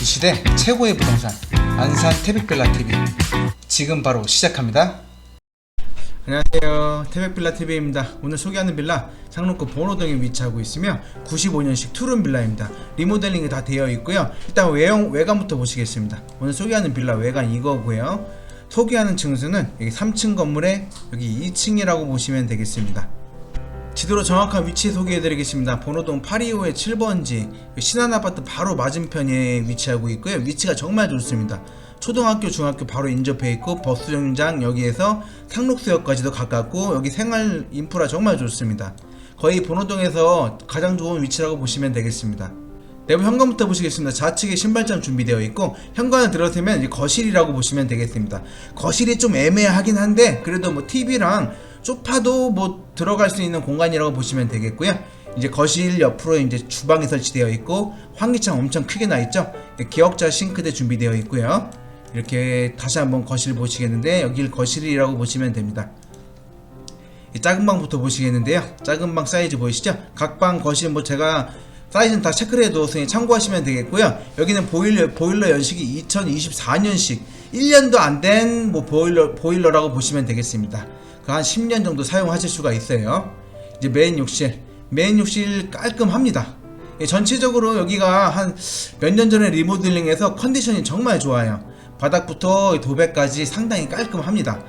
이 시대 최고의 부동산 안산 태백빌라 TV 지금 바로 시작합니다. 안녕하세요. 태백빌라 TV입니다. 오늘 소개하는 빌라 상록구 번호동에 위치하고 있으며 95년식 투룸 빌라입니다. 리모델링이 다 되어 있고요. 일단 외형 외관부터 보시겠습니다. 오늘 소개하는 빌라 외관 이거고요. 소개하는 층수는 여기 3층 건물에 여기 2층이라고 보시면 되겠습니다. 지도로 정확한 위치 소개해드리겠습니다. 번호동 825의 7번지 신한아파트 바로 맞은편에 위치하고 있고요. 위치가 정말 좋습니다. 초등학교, 중학교 바로 인접해 있고 버스 정류장 여기에서 상록수역까지도 가깝고 여기 생활 인프라 정말 좋습니다. 거의 번호동에서 가장 좋은 위치라고 보시면 되겠습니다. 내부 현관부터 보시겠습니다. 좌측에 신발장 준비되어 있고 현관을 들어서면 거실이라고 보시면 되겠습니다. 거실이 좀 애매하긴 한데 그래도 뭐 TV랑 소파도 뭐 들어갈 수 있는 공간이라고 보시면 되겠고요. 이제 거실 옆으로 이제 주방이 설치되어 있고 환기창 엄청 크게 나 있죠. 기역자 싱크대 준비되어 있고요. 이렇게 다시 한번 거실 보시겠는데 여길 거실이라고 보시면 됩니다. 이 작은 방부터 보시겠는데요. 작은 방 사이즈 보이시죠? 각 방 거실 뭐 제가 사이즈는 다 체크를 해둬서 참고하시면 되겠고요. 여기는 보일러 보일러 연식이 2024년식 1년도 안 된 뭐 보일러 보일러라고 보시면 되겠습니다. 그한 10년 정도 사용하실 수가 있어요. 이제 메인 욕실 메인 욕실 깔끔합니다. 예, 전체적으로 여기가 한 몇 년 전에 리모델링해서 컨디션이 정말 좋아요. 바닥부터 도배까지 상당히 깔끔합니다.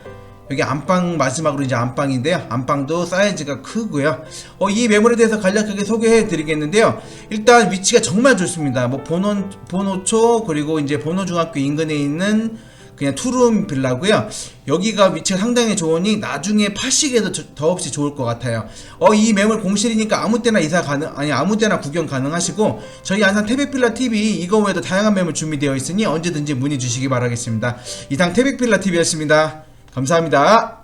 여기 안방 마지막으로 이제 안방인데요. 안방도 사이즈가 크고요. 어, 이 매물에 대해서 간략하게 소개해 드리겠는데요. 일단 위치가 정말 좋습니다. 뭐 본원 본호초 그리고 이제 본호중학교 인근에 있는 그냥 투룸 빌라고요. 여기가 위치가 상당히 좋으니 나중에 파시기에도 저- 더없이 좋을 것 같아요. 어, 이 매물 공실이니까 아무 때나 이사 가능 아니 아무 때나 구경 가능하시고 저희 안산 태백빌라 TV 이거 외에도 다양한 매물 준비되어 있으니 언제든지 문의 주시기 바라겠습니다. 이상 태백빌라 TV였습니다. 감사합니다.